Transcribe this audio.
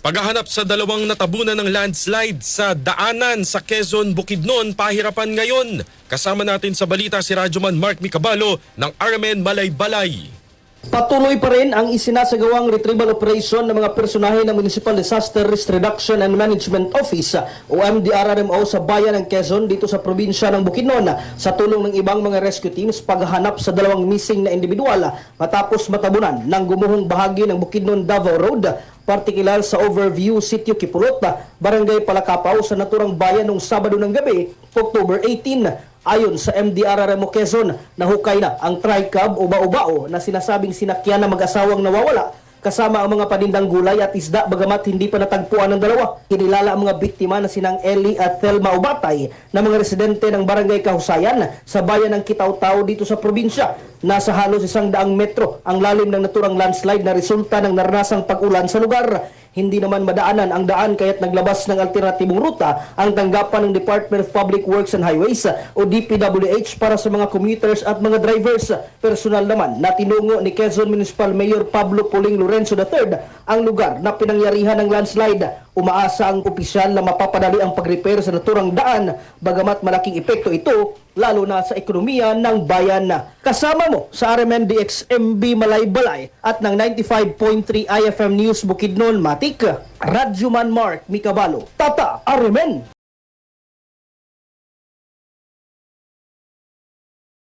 Paghahanap sa dalawang natabunan ng landslide sa daanan sa Quezon, Bukidnon, pahirapan ngayon. Kasama natin sa balita si Radyoman Mark Micabalo ng RMN Malay-Balay. Patuloy pa rin ang isinasagawang retrieval operation ng mga personahe ng Municipal Disaster Risk Reduction and Management Office o MDRRMO sa bayan ng Quezon dito sa probinsya ng Bukidnon sa tulong ng ibang mga rescue teams paghahanap sa dalawang missing na individual matapos matabunan ng gumuhong bahagi ng Bukidnon Davao Road partikular sa Overview Sitio Kipulot, Barangay Palakapaw sa naturang bayan noong Sabado ng gabi, October 18. Ayon sa MDRRMO Quezon, nahukay na ang TRICAB o Bao-Bao na sinasabing sinakyan na mag-asawang nawawala kasama ang mga panindang gulay at isda bagamat hindi pa natagpuan ng dalawa. Kinilala ang mga biktima na sinang Eli at Thelma Ubatay na mga residente ng Barangay Kahusayan sa bayan ng Kitaw-Taw dito sa probinsya. Nasa halos isang daang metro ang lalim ng naturang landslide na resulta ng naranasang pag-ulan sa lugar. Hindi naman madaanan ang daan kaya't naglabas ng alternatibong ruta ang tanggapan ng Department of Public Works and Highways o DPWH para sa mga commuters at mga drivers. Personal naman na tinungo ni Quezon Municipal Mayor Pablo Puling Lorenzo III ang lugar na pinangyarihan ng landslide. Umaasa ang opisyal na mapapadali ang pag-repair sa naturang daan bagamat malaking epekto ito lalo na sa ekonomiya ng bayan. Kasama mo sa RMNDX MB Malaybalay at ng 95.3 IFM News Bukidnon Matik, Radyoman Mark Mikabalo, Tata RMN.